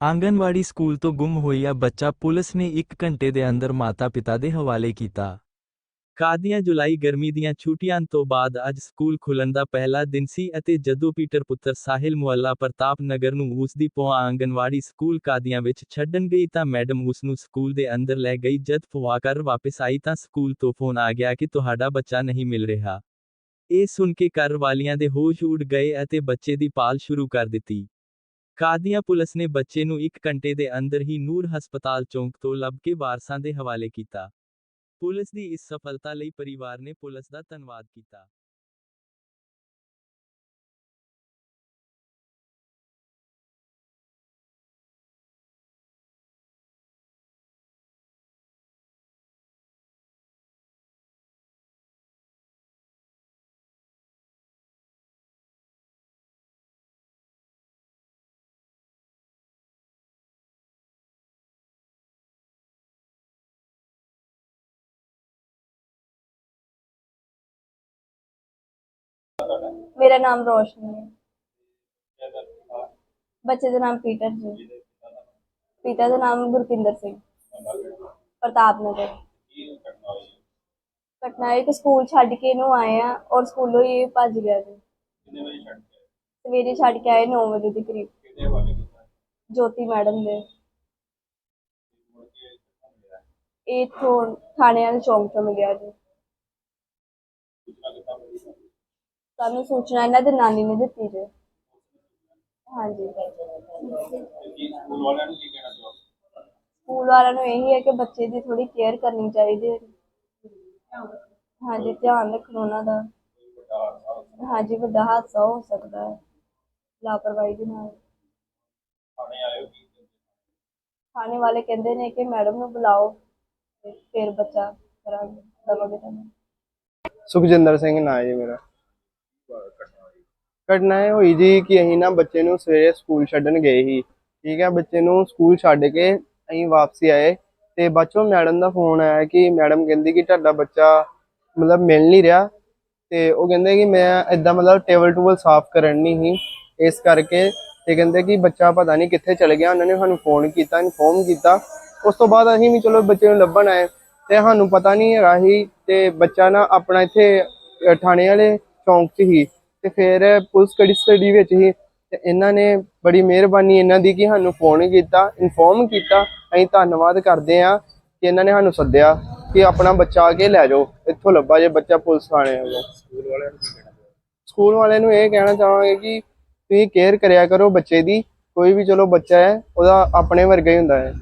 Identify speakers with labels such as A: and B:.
A: Anganwadi school ਤੋਂ ਗੁੰਮ ਹੋਇਆ ਬੱਚਾ ਪੁਲਿਸ ਨੇ 1 ਘੰਟੇ ਦੇ ਅੰਦਰ ਮਾਤਾ-ਪਿਤਾ ਦੇ ਹਵਾਲੇ ਕੀਤਾ। ਕਾਦੀਆਂ ਜੁਲਾਈ ਗਰਮੀ ਦੀਆਂ ਛੁੱਟੀਆਂ ਤੋਂ ਬਾਅਦ ਅੱਜ ਸਕੂਲ ਖੁੱਲਣ ਦਾ ਪਹਿਲਾ ਦਿਨ ਸੀ ਅਤੇ ਜਦੋਂ ਪੀਟਰ ਪੁੱਤਰ ਸਾਹਿਲ ਮੁਹੱਲਾ ਪ੍ਰਤਾਪ ਨਗਰ ਨੂੰ ਉਸ ਦੀ ਭੂਆ ਆਂਗਨਵਾੜੀ ਸਕੂਲ ਕਾਦੀਆਂ ਵਿੱਚ ਛੱਡਣ ਗਈ ਤਾਂ ਮੈਡਮ ਉਸ ਨੂੰ ਸਕੂਲ ਦੇ ਅੰਦਰ ਲੈ ਗਈ ਜਦ ਭੂਆ ਘਰ ਵਾਪਸ ਆਈ ਤਾਂ ਸਕੂਲ ਤੋਂ ਫੋਨ ਆ ਗਿਆ ਕਿ ਤੁਹਾਡਾ ਬੱਚਾ ਨਹੀਂ ਮਿਲ ਰਿਹਾ। ਇਹ ਸੁਣ ਕੇ ਘਰ ਵਾਲੀਆਂ ਦੇ ਹੋਸ਼ ਉੱਡ ਗਏ ਅਤੇ ਬੱਚੇ ਦੀ ਪਾਲ ਸ਼ੁਰੂ ਕਰ ਦਿੱਤੀ। ਕਾਦੀਆਂ ਪੁਲਿਸ ਨੇ ਬੱਚੇ ਨੂੰ 1 ਘੰਟੇ ਦੇ ਅੰਦਰ ਹੀ ਨੂਰ ਹਸਪਤਾਲ ਚੌਂਕ ਤੋਂ ਲੱਭ ਕੇ ਵਾਰਸਾਂ ਦੇ ਹਵਾਲੇ ਕੀਤਾ। ਪੁਲਿਸ ਦੀ ਇਸ ਸਫਲਤਾ ਲਈ ਪਰਿਵਾਰ ਨੇ ਪੁਲਿਸ ਦਾ ਧੰਨਵਾਦ ਕੀਤਾ।
B: ਮੇਰਾ ਨਾਮ ਰੋਸ਼ਨੀ ਹੈ। ਬੱਚੇ ਦਾ ਨਾਮ ਪੀਟਰ ਜੀ। ਪਿਤਾ ਦਾ ਨਾਮ ਗੁਰਪਿੰਦਰ ਸਿੰਘ। ਪ੍ਰਤਾਪ ਨਗਰ ਘਟਨਾ ਇਹ ਕਿ ਸਕੂਲ ਛੱਡ ਕੇ ਇਹਨੂੰ ਆਏ ਆ ਔਰ ਸਕੂਲੋਂ ਹੀ ਇਹ ਭੱਜ ਗਿਆ ਜੀ। ਸਵੇਰੇ ਛੱਡ ਕੇ ਆਏ 9 ਵਜੇ ਦੇ ਕਰੀਬ। ਜੋਤੀ ਮੈਡਮ ਦੇ। ਇਹ ਇੱਥੋਂ ਥਾਣੇ ਵਾਲੇ ਚੌਂਕ ਤੋਂ ਮਿਲਿਆ ਜੀ। ਸਾਨੂੰ ਸੂਚਨਾ ਇਹਨਾਂ ਦੇ ਨਾਨੀ ਨੇ ਦਿੱਤੀ ਜੀ। ਹਾਂਜੀ। ਸਕੂਲ ਵਾਲਿਆਂ ਨੂੰ ਇਹੀ ਹੈ ਕਿ ਬੱਚੇ ਦੀ ਥੋੜੀ ਕੇਅਰ ਕਰਨੀ ਚਾਹੀਦੀ ਹੈ। ਹਾਂਜੀ, ਧਿਆਨ ਰੱਖਣਾ ਉਹਨਾਂ ਦਾ। ਹਾਂਜੀ, ਵੱਡਾ ਹਾਦਸਾ ਹੋ ਸਕਦਾ ਹੈ। ਲਾਪਰਵਾਹੀ ਦੇ ਨਾਲ। ਥਾਣੇ ਵਾਲੇ ਕਹਿੰਦੇ ਨੇ ਕਿ ਮੈਡਮ ਨੂੰ ਬੁਲਾਓ ਤੇ ਫਿਰ ਬੱਚਾ ਕਰਾਂਗੇ। ਦਵਾਂਗੇ ਤੁਹਾਨੂੰ।
C: ਸੁਖਜਿੰਦਰ ਸਿੰਘ ਨਾਂ ਹੈ ਜੀ ਮੇਰਾ। ਘਟਨਾ ਇਹ ਹੋਈ ਜੀ ਕਿ ਅਸੀਂ ਨਾ ਬੱਚੇ ਨੂੰ ਸਵੇਰੇ ਸਕੂਲ ਛੱਡਣ ਗਏ ਸੀ। ਠੀਕ ਹੈ, ਬੱਚੇ ਨੂੰ ਸਕੂਲ ਛੱਡ ਕੇ ਅਸੀਂ ਵਾਪਸੀ ਆਏ ਤੇ ਬਾਅਦੋਂ ਮੈਡਮ ਦਾ ਫੋਨ ਆਇਆ ਕਿ ਮੈਡਮ ਕਹਿੰਦੀ ਕਿ ਤੁਹਾਡਾ ਬੱਚਾ ਮਤਲਬ ਮਿਲ ਨਹੀਂ ਰਿਹਾ ਤੇ ਉਹ ਕਹਿੰਦੇ ਕਿ ਮੈਂ ਇਦਾਂ ਮਤਲਬ ਟੇਬਲ ਟੂਬਲ ਸਾਫ਼ ਕਰਨ ਨਹੀਂ ਸੀ, ਇਸ ਕਰਕੇ ਤੇ ਕਹਿੰਦੇ ਕਿ ਬੱਚਾ ਪਤਾ ਨਹੀਂ ਕਿੱਥੇ ਚਲ ਗਿਆ, ਉਹਨਾਂ ਨੇ ਸਾਨੂੰ ਫੋਨ ਕੀਤਾ, ਇਨਫੋਰਮ ਕੀਤਾ। ਉਸ ਤੋਂ ਬਾਅਦ ਅਸੀਂ ਵੀ ਚਲੋ ਬੱਚੇ ਨੂੰ ਲੱਭਣ ਆਏ ਤੇ ਸਾਨੂੰ ਪਤਾ ਨਹੀਂ ਹੈਗਾ ਸੀ ਤੇ ਬੱਚਾ ਨਾ ਆਪਣਾ ਇੱਥੇ ਥਾਣੇ ਵਾਲੇ ਚੌਂਕ 'ਚ ਹੀ ਤੇ ਫਿਰ ਪੁਲਿਸ ਕੜੀ ਸਟੱਡੀ ਵਿੱਚ ਹੀ ਤੇ ਇਹਨਾਂ ਨੇ ਬੜੀ ਮਿਹਰਬਾਨੀ ਇਹਨਾਂ ਦੀ ਕਿ ਸਾਨੂੰ ਫੋਨ ਕੀਤਾ ਇਨਫੋਰਮ ਕੀਤਾ। ਅਸੀਂ ਧੰਨਵਾਦ ਕਰਦੇ ਹਾਂ ਕਿ ਇਹਨਾਂ ਨੇ ਸਾਨੂੰ ਸੱਦਿਆ ਕਿ ਆਪਣਾ ਬੱਚਾ ਆ ਕੇ ਲੈ ਜਾਓ ਇੱਥੋਂ ਲੱਭਾ ਜੇ ਬੱਚਾ ਪੁਲਿਸ ਥਾਣੇ ਵੱਲੋਂ। ਸਕੂਲ ਵਾਲਿਆਂ ਨੂੰ ਸਕੂਲ ਵਾਲਿਆਂ ਨੂੰ ਇਹ ਕਹਿਣਾ ਚਾਹਾਂਗੇ ਕਿ ਤੁਸੀਂ ਕੇਅਰ ਕਰਿਆ ਕਰੋ ਬੱਚੇ ਦੀ ਕੋਈ ਵੀ ਚਲੋ ਬੱਚਾ ਹੈ ਉਹਦਾ ਆਪਣੇ ਵਰਗਾ ਹੀ ਹੁੰਦਾ ਹੈ।